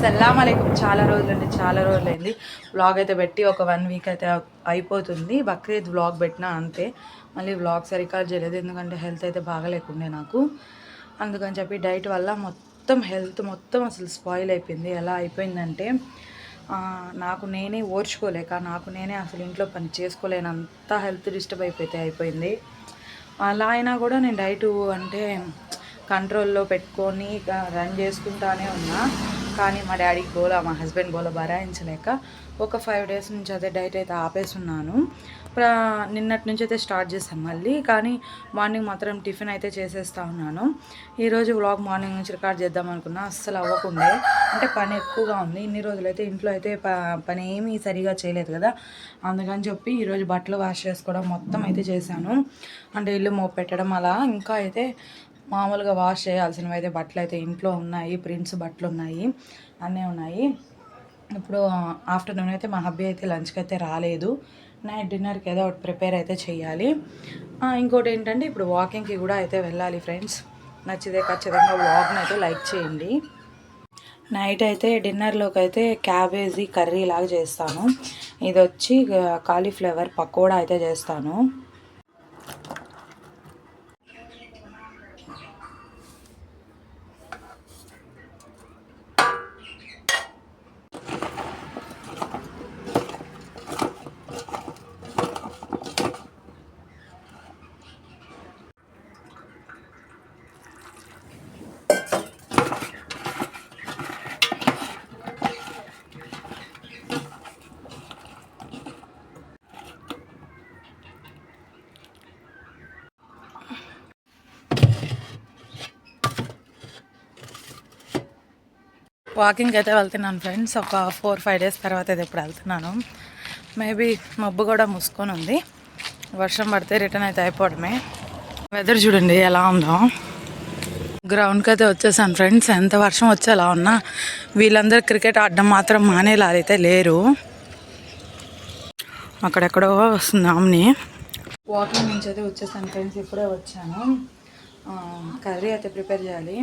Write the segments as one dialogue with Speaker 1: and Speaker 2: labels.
Speaker 1: అస్సలం చాలా రోజులండి చాలా రోజులైంది. వ్లాగ్ అయితే పెట్టి ఒక వన్ వీక్ అయితే అయిపోతుంది. బక్రీద్ వ్లాగ్ పెట్టినా అంతే. మళ్ళీ బ్లాగ్ సరిగ్గా చేయలేదు. ఎందుకంటే హెల్త్ అయితే బాగలేకుండే నాకు. అందుకని చెప్పి డైట్ వల్ల మొత్తం హెల్త్ మొత్తం అసలు స్పాయిల్ అయిపోయింది. ఎలా అయిపోయిందంటే నాకు నేనే ఓర్చుకోలేక నాకు నేనే అసలు ఇంట్లో పని చేసుకోలేనంత హెల్త్ డిస్టర్బ్ అయిపోతే అయిపోయింది. అలా అయినా కూడా నేను డైట్ అంటే కంట్రోల్లో పెట్టుకొని రన్ చేసుకుంటానే ఉన్నా. కానీ మా డాడీకి గోల మా హస్బెండ్ గోల భరాయించలేక ఒక ఫైవ్ డేస్ నుంచి అదే డైట్ అయితే ఆపేసున్నాను. నిన్నటి నుంచి అయితే స్టార్ట్ చేశాను మళ్ళీ కానీ మార్నింగ్ మాత్రం టిఫిన్ అయితే చేసేస్తా ఉన్నాను. ఈరోజు వ్లాగ్ మార్నింగ్ నుంచి రికార్డ్ చేద్దాం అనుకున్నా అస్సలు అవ్వకుండే. అంటే పని ఎక్కువగా ఉంది ఇన్ని రోజులైతే ఇంట్లో అయితే ప పని ఏమీ సరిగా చేయలేదు కదా. అందుకని చెప్పి ఈరోజు బట్టలు వాష్ చేసుకోవడం మొత్తం అయితే చేశాను. అంటే ఇల్లు మోపెట్టడం అలా ఇంకా అయితే మామూలుగా వాష్ చేయాల్సినవి అయితే బట్టలు అయితే ఇంట్లో ఉన్నాయి ప్రింట్స్ బట్టలు ఉన్నాయి అన్నీ ఉన్నాయి. ఇప్పుడు ఆఫ్టర్నూన్ అయితే మా హబ్బీ అయితే లంచ్కి అయితే రాలేదు. నైట్ డిన్నర్కి ఏదో ఒకటి ప్రిపేర్ అయితే చేయాలి. ఇంకోటి ఏంటంటే ఇప్పుడు వాకింగ్కి కూడా అయితే వెళ్ళాలి ఫ్రెండ్స్. నచ్చితే ఖచ్చితంగా వ్లాగ్ని అయితే లైక్ చేయండి. నైట్ అయితే డిన్నర్లోకి అయితే క్యాబేజీ కర్రీ లాగా చేస్తాను. ఇది వచ్చి కాలీఫ్లవర్ పకోడా అయితే చేస్తాను. వాకింగ్కి అయితే వెళ్తున్నాను ఫ్రెండ్స్. ఒక ఫోర్ ఫైవ్ డేస్ తర్వాత అయితే ఇప్పుడు వెళ్తున్నాను. మేబీ మబ్బు కూడా మూసుకొని ఉంది. వర్షం పడితే రిటర్న్ అయితే అయిపోవడమే. వెదర్ చూడండి ఎలా ఉందో. గ్రౌండ్కి అయితే వచ్చేసాను ఫ్రెండ్స్. ఎంత వర్షం వచ్చేలా ఉన్నా వీళ్ళందరూ క్రికెట్ ఆడడం మాత్రం మానేలా అయితే లేరు. అక్కడెక్కడో వస్తుంది ఆమ్ని. వాకింగ్ నుంచి అయితే వచ్చేసాను ఫ్రెండ్స్. ఇప్పుడే వచ్చాను. కర్రీ అయితే ప్రిపేర్ చేయాలి.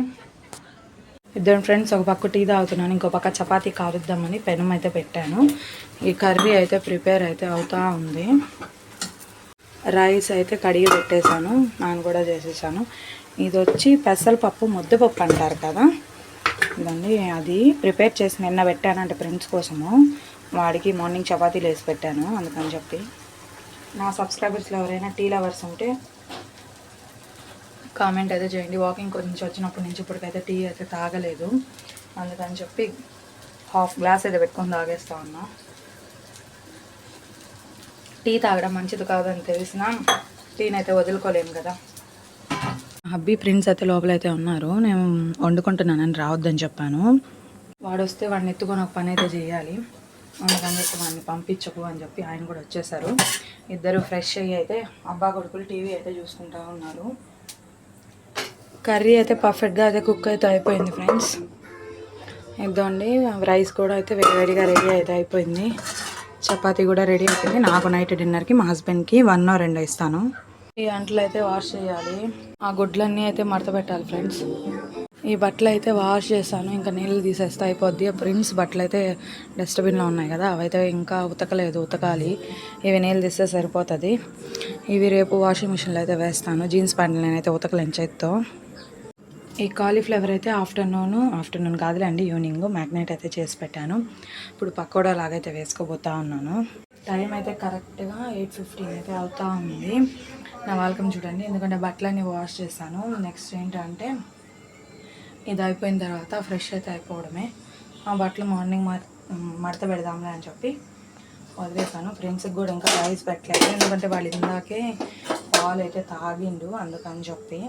Speaker 1: ఇద్దరు ఫ్రెండ్స్ ఒక పక్క టీ తాగుతున్నాను ఇంకో పక్క చపాతీ కారుద్దామని పెనం అయితే పెట్టాను. ఈ కర్రీ అయితే ప్రిపేర్ అయితే అవుతా ఉంది. రైస్ అయితే కడిగి పెట్టేశాను నాన్న కూడా చేసేసాను. ఇది వచ్చి పెసరపప్పు ముద్దపప్పు అంటారు కదా. ఇదండి అది ప్రిపేర్ చేసి నిన్న పెట్టానంటే ఫ్రెండ్స్ కోసము. వాడికి మార్నింగ్ చపాతీలు వేసి పెట్టాను అందుకని చెప్పి. నా సబ్స్క్రైబర్స్లో ఎవరైనా టీ లవర్స్ ఉంటే కామెంట్ అయితే చేయండి. వాకింగ్ నుంచి వచ్చినప్పటి నుంచి ఇప్పటికైతే టీ అయితే తాగలేదు. అందుకని చెప్పి హాఫ్ గ్లాస్ అయితే పెట్టుకొని తాగేస్తా ఉన్నా. టీ తాగడం మంచిది కాదని తెలిసిన టీని అయితే వదులుకోలేము కదా. హబ్బీ ప్రిన్స్ అయితే లోపల అయితే ఉన్నారు. నేను వండుకుంటున్నానని రావద్దని చెప్పాను. వాడు వస్తే వాడిని ఎత్తుకొని ఒక పని అయితే చేయాలి. అందుకని చెప్పి వాడిని పంపించకు అని చెప్పి ఆయన కూడా వచ్చేసారు. ఇద్దరు ఫ్రెష్ అయ్యి అయితే అబ్బా కొడుకులు టీవీ అయితే చూసుకుంటా ఉన్నారు. కర్రీ అయితే పర్ఫెక్ట్గా అయితే కుక్ అయితే అయిపోయింది ఫ్రెండ్స్. ఇద్దండి రైస్ కూడా అయితే వేడివేడిగా రెడీ అయితే అయిపోయింది. చపాతీ కూడా రెడీ అయిపోయింది. నాకు నైట్ డిన్నర్కి మా హస్బెండ్కి వన్ రెండు ఇస్తాను. ఈ అంట్లు అయితే వాష్ చేయాలి. ఆ గుడ్లన్నీ అయితే మడత పెట్టాలి ఫ్రెండ్స్. ఈ బట్టలు అయితే వాష్ చేశాను. ఇంకా నీళ్ళు తీసేస్తే అయిపోద్ది. ఆ ప్రిన్స్ బట్టలు అయితే డస్ట్బిన్లో ఉన్నాయి కదా అవైతే ఇంకా ఉతకలేదు ఉతకాలి. ఇవి నీళ్ళు తీస్తే సరిపోతుంది. ఇవి రేపు వాషింగ్ మిషన్లో అయితే వేస్తాను. జీన్స్ ప్యాంట్లు నేనైతే ఉతకలేను చేత్తో. ఈ కాలీఫ్లవర్ అయితే ఆఫ్టర్నూన్ ఆఫ్టర్నూన్ కాదులేండి ఈవినింగ్ మ్యాగ్నెట్ అయితే చేసి పెట్టాను. ఇప్పుడు పకోడా లాగైతే వేసుకోబోతా ఉన్నాను. టైం అయితే కరెక్ట్గా ఎయిట్ ఫిఫ్టీన్ అయితే అవుతా ఉంది. నా వాళ్ళకం చూడండి ఎందుకంటే బట్టలన్నీ వాష్ చేశాను. నెక్స్ట్ ఏంటంటే ఇది అయిపోయిన తర్వాత ఫ్రెష్ అయితే అయిపోవడమే. ఆ బట్టలు మార్నింగ్ మడత పెడదాంలే అని చెప్పి వదిలేసాను ఫ్రెండ్స్కి కూడా ఇంకా రైస్ పెట్టలేదు ఎందుకంటే వాళ్ళు ఇందాకే పాలు అయితే తాగిండు అందుకని చెప్పి.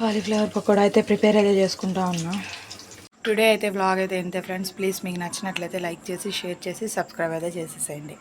Speaker 1: కాలీఫ్లవర్ పకోడా అయితే ప్రిపేర్ అయితే చేసుకుంటా ఉన్నా. టుడే అయితే వ్లాగ్ అయితే ఇంతే ఫ్రెండ్స్ ప్లీజ్ మీకు నచ్చినట్లయితే లైక్ చేసి షేర్ చేసి సబ్స్క్రైబ్ అయితే చేసేసేయండి.